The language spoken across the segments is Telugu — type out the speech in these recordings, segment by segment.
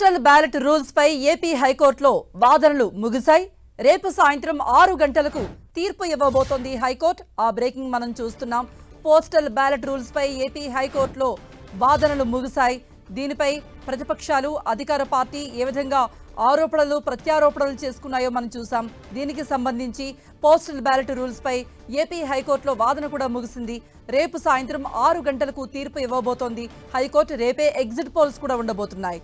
పోస్టల్ బ్యాలెట్ రూల్స్ పై ఏపీ హైకోర్టులో వాదనలు ముగిశాయి. రేపు సాయంత్రం ఆరు గంటలకు తీర్పు ఇవ్వబోతోంది హైకోర్టు. ఆ బ్రేకింగ్ మనం చూస్తున్నాం. పోస్టల్ బ్యాలెట్ రూల్స్ పై ఏపీ హైకోర్టులో వాదనలు ముగిశాయి. దీనిపై ప్రతిపక్షాలు అధికార పార్టీ ఏ విధంగా ఆరోపణలు ప్రత్యారోపణలు చేసుకున్నాయో మనం చూసాం దీనికి సంబంధించి పోస్టల్ బ్యాలెట్ రూల్స్ పై ఏపీ హైకోర్టులో వాదన కూడా ముగిసింది. రేపు సాయంత్రం ఆరు గంటలకు తీర్పు ఇవ్వబోతోంది. హైకోర్టు రేపే ఎగ్జిట్ పోల్స్ కూడా ఉండబోతున్నాయి.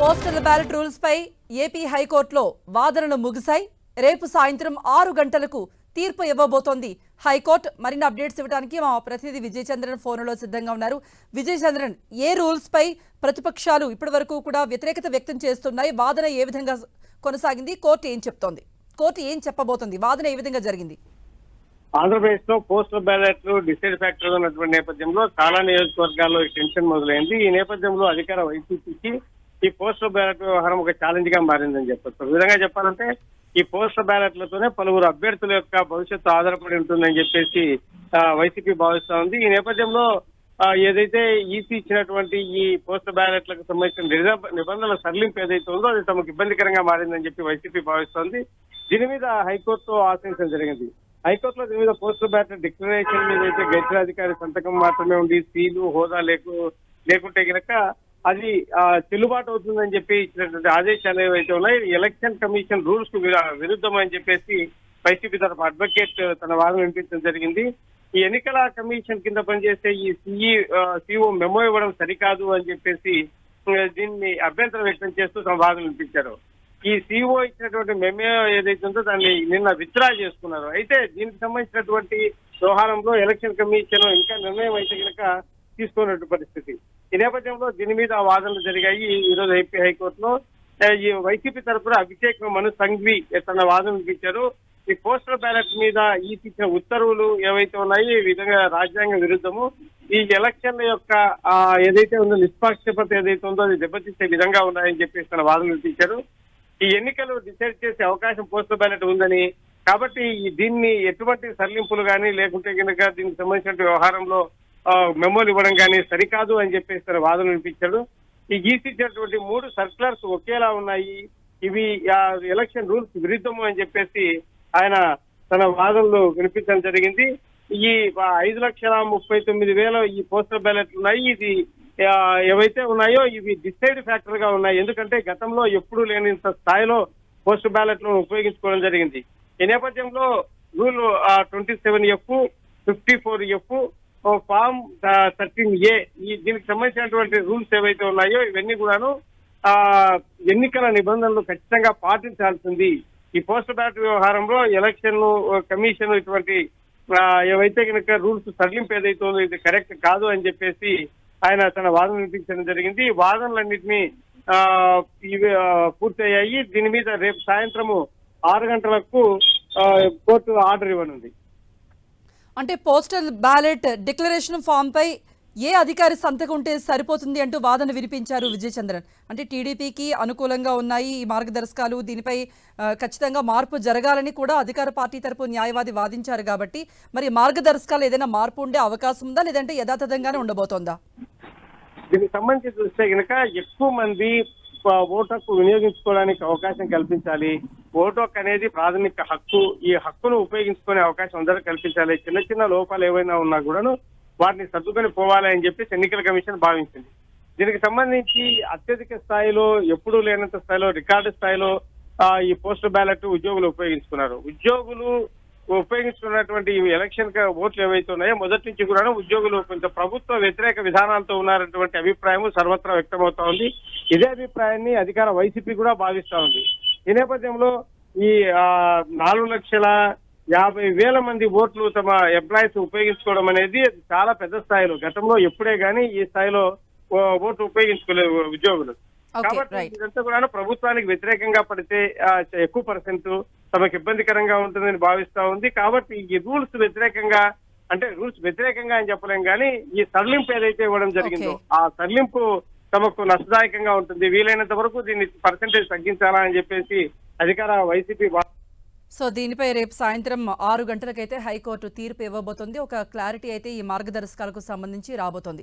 పోస్టల్ బ్యాలెట్ రూల్స్ పై ఏపీ హైకోర్టులో వాదనలు ముగిశాయి. రేపు సాయంత్రం ఆరు గంటలకు తీర్పు ఇవ్వబోతోంది. హైకోర్టు మరిన్ని అప్డేట్స్ ఇవ్వడానికి మా ప్రతినిధి విజయ్ చంద్రన్ ఫోన్లో సిద్ధంగా ఉన్నారు. విజయ్ చంద్రన్ ఏ రూల్స్ పై ప్రతిపక్షాలు ఇప్పటి వరకు కూడా వ్యతిరేకత వ్యక్తం చేస్తున్నాయి? వాదన ఏ విధంగా కొనసాగింది? కోర్టు ఏం చెప్తోంది? కోర్టు ఏం చెప్పబోతోంది? వాదన ఏ విధంగా జరిగింది? ఆంధ్రప్రదేశ్లో పోస్టల్ బ్యాలెట్లు డిసైడ్ ఫ్యాక్టర్ ఉన్నటువంటి నేపథ్యంలో చాలా నియోజకవర్గాల్లో టెన్షన్ మొదలైంది. ఈ నేపథ్యంలో అధికార వైసీపీకి ఈ పోస్టల్ బ్యాలెట్ వ్యవహారం ఒక ఛాలెంజ్గా మారిందని చెప్పొచ్చు. విధంగా చెప్పాలంటే ఈ పోస్టల్ బ్యాలెట్లతోనే పలువురు అభ్యర్థుల యొక్క భవిష్యత్తు ఆధారపడి ఉంటుందని చెప్పేసి వైసీపీ భావిస్తా ఉంది. ఈ నేపథ్యంలో ఏదైతే ఈసీ ఇచ్చినటువంటి ఈ పోస్టల్ బ్యాలెట్లకు సంబంధించిన నిబంధనల సరళింపు ఏదైతే ఉందో అది తమకు ఇబ్బందికరంగా మారిందని చెప్పి వైసీపీ భావిస్తోంది దీని మీద హైకోర్టు ఆశ్రయించడం జరిగింది. హైకోర్టులో దీని మీద పోస్టల్ బ్యాలెట్ డిక్లరేషన్ మీద అయితే గెజిటల్ సంతకం మాత్రమే ఉండి సీలు హోదా లేకు లేకుంటే కనుక అది ఆ, చెల్లుబాటు అవుతుందని చెప్పి ఇచ్చినటువంటి ఆదేశాలు ఏవైతే ఉన్నాయి ఎలక్షన్ కమిషన్ రూల్స్కు విరుద్ధమని విరుద్ధం అని చెప్పేసి వైసీపీ తరఫు అడ్వకేట్ తన వాదన వినిపించడం జరిగింది. ఈ ఎన్నికల కమిషన్ కింద పనిచేసే ఈ సిఈ సిఓ మెమో ఇవ్వడం సరికాదు అని చెప్పేసి దీన్ని అభ్యంతరం వ్యక్తం చేస్తూ తమ వాదన వినిపించారు. ఈ సిఓ ఇచ్చినటువంటి మెమో ఏదైతే ఉందో దాన్ని నిన్న విత్డ్రా చేసుకున్నారు. అయితే దీనికి సంబంధించినటువంటి వ్యవహారంలో ఎలక్షన్ కమిషన్ ఇంకా నిర్ణయం అయితే కనుక తీసుకున్నట్టు పరిస్థితి. ఈ నేపథ్యంలో దీని మీద వాదనలు జరిగాయి. ఈ రోజు ఏపీ హైకోర్టులో ఈ వైసీపీ తరఫున అభిషేక్ మను సంఘ్వి తన వాదన వినిపించారు ఈ పోస్టల్ బ్యాలెట్ మీద ఈ ఇచ్చిన ఉత్తర్వులు ఏవైతే ఉన్నాయో ఈ విధంగా రాజ్యాంగ విరుద్ధము. ఈ ఎలక్షన్ల యొక్క ఏదైతే ఉందో నిష్పాక్షపత ఏదైతే ఉందో అది దెబ్బతీసే విధంగా ఉన్నాయని చెప్పేసి తన వాదన వినిపించారు ఈ ఎన్నికలు డిసైడ్ చేసే అవకాశం పోస్టల్ బ్యాలెట్ ఉందని కాబట్టి దీన్ని ఎటువంటి సరళింపులు కానీ లేకుంటే కనుక దీనికి సంబంధించిన వ్యవహారంలో మెమోలు ఇవ్వడం కానీ సరికాదు అని చెప్పేసి తన వాదన వినిపించాడు. ఈ గీసిచ్చినటువంటి మూడు సర్క్యులర్స్ ఒకేలా ఉన్నాయి. ఇవి ఆ, ఎలక్షన్ రూల్స్ విరుద్ధము అని చెప్పేసి ఆయన తన వాదనలు వినిపించడం జరిగింది. ఈ ఐదు లక్షల ముప్పై తొమ్మిది వేల ఈ పోస్టల్ బ్యాలెట్లు ఉన్నాయి. ఇది ఏవైతే ఉన్నాయో ఇవి డిసైడ్ ఫ్యాక్టర్గా ఉన్నాయి. ఎందుకంటే గతంలో ఎప్పుడూ లేనంత స్థాయిలో పోస్ట్ బ్యాలెట్లను ఉపయోగించుకోవడం జరిగింది. ఈ నేపథ్యంలో rule twenty seven F fifty four F form thirteen A. ఈ దీనికి సంబంధించినటువంటి రూల్స్ ఏవైతే ఉన్నాయో ఇవన్నీ కూడాను ఆ ఎన్నికల నిబంధనలు ఖచ్చితంగా పాటించాల్సింది. ఈ పోస్ట్ బ్యాలెట్ వ్యవహారంలో ఎలక్షన్ కమిషన్ ఇటువంటి ఏవైతే కనుక రూల్స్ సడలింపు ఏదైతే ఉందో ఇది కరెక్ట్ కాదు అని చెప్పేసి ఆయన తన వాదన వినిపించడం జరిగింది. ఈ వాదనలన్నింటినీ ఆ, ఇవి పూర్తయ్యాయి. దీని మీద రేపు సాయంత్రము ఆరు గంటలకు కోర్టు ఆర్డర్ ఇవ్వనుంది. అంటే పోస్టల్ బ్యాలెట్ డిక్లరేషన్ ఫామ్ పై ఏ అధికారి సంతకం ఉంటే సరిపోతుంది అంటూ వాదన వినిపించారు విజయచంద్రన్. అంటే టీడీపీకి అనుకూలంగా ఉన్నాయి ఈ మార్గదర్శకాలు. దీనిపై ఖచ్చితంగా మార్పు జరగాలని కూడా అధికార పార్టీ తరపు న్యాయవాది వాదించారు కాబట్టి. మరి మార్గదర్శకాలు ఏదైనా మార్పు ఉండే అవకాశం ఉందా? లేదంటే యథాతథంగానే ఉండబోతోందా? దీనికి సంబంధించి చూస్తే కనుక ఎక్కువ మంది ఓటర్కు వినియోగించుకోవడానికి అవకాశం కల్పించాలి. ఓటు హక్కు అనేది ప్రాథమిక హక్కు. ఈ హక్కును ఉపయోగించుకునే అవకాశం అందరూ కల్పించాలి. చిన్న చిన్న లోపాలు ఏవైనా ఉన్నా కూడాను వాటిని సర్దుకొని పోవాలి అని చెప్పేసి ఎన్నికల కమిషన్ భావించింది. దీనికి సంబంధించి అత్యధిక స్థాయిలో ఎప్పుడూ లేనంత స్థాయిలో రికార్డు స్థాయిలో ఈ పోస్టల్ బ్యాలెట్ ఉద్యోగులు ఉపయోగించుకున్నారు. ఉద్యోగులు ఉపయోగించుకున్నటువంటి ఎలక్షన్ ఓట్లు ఏవైతే ఉన్నాయో మొదటి నుంచి కూడా ఉద్యోగులు కొంత ప్రభుత్వ వ్యతిరేక విధానాలతో ఉన్నారటువంటి అభిప్రాయం సర్వత్రా వ్యక్తమవుతా ఉంది. ఇదే అభిప్రాయాన్ని అధికార వైసీపీ కూడా భావిస్తా ఉంది. ఈ నేపథ్యంలో ఈ నాలుగు లక్షల యాభై వేల మంది ఓట్లు తమ ఎంప్లాయీస్ ఉపయోగించుకోవడం అనేది చాలా పెద్ద స్థాయిలో గతంలో ఎప్పుడే గానీ ఈ స్థాయిలో ఓట్లు ఉపయోగించుకోలేదు ఉద్యోగులు. కాబట్టి ఇదంతా కూడా ప్రభుత్వానికి వ్యతిరేకంగా పడితే ఎక్కువ పర్సెంట్ తమకు ఇబ్బందికరంగా ఉంటుందని భావిస్తా ఉంది. కాబట్టి ఈ రూల్స్ వ్యతిరేకంగా అంటే రూల్స్ వ్యతిరేకంగా అని చెప్పలేం కానీ ఈ సడలింపు ఏదైతే ఇవ్వడం జరిగిందో. ఆ సడలింపు తమకు నష్టదాయకంగా ఉంటుంది. వీలైనంత వరకు దీన్ని పర్సెంటేజ్ తగ్గించాలా అని చెప్పేసి అధికార వైసీపీ సో దీనిపై రేపు సాయంత్రం ఆరు గంటలకైతే హైకోర్టు తీర్పు ఇవ్వబోతోంది. ఒక క్లారిటీ అయితే ఈ మార్గదర్శకాలకు సంబంధించి రాబోతోంది.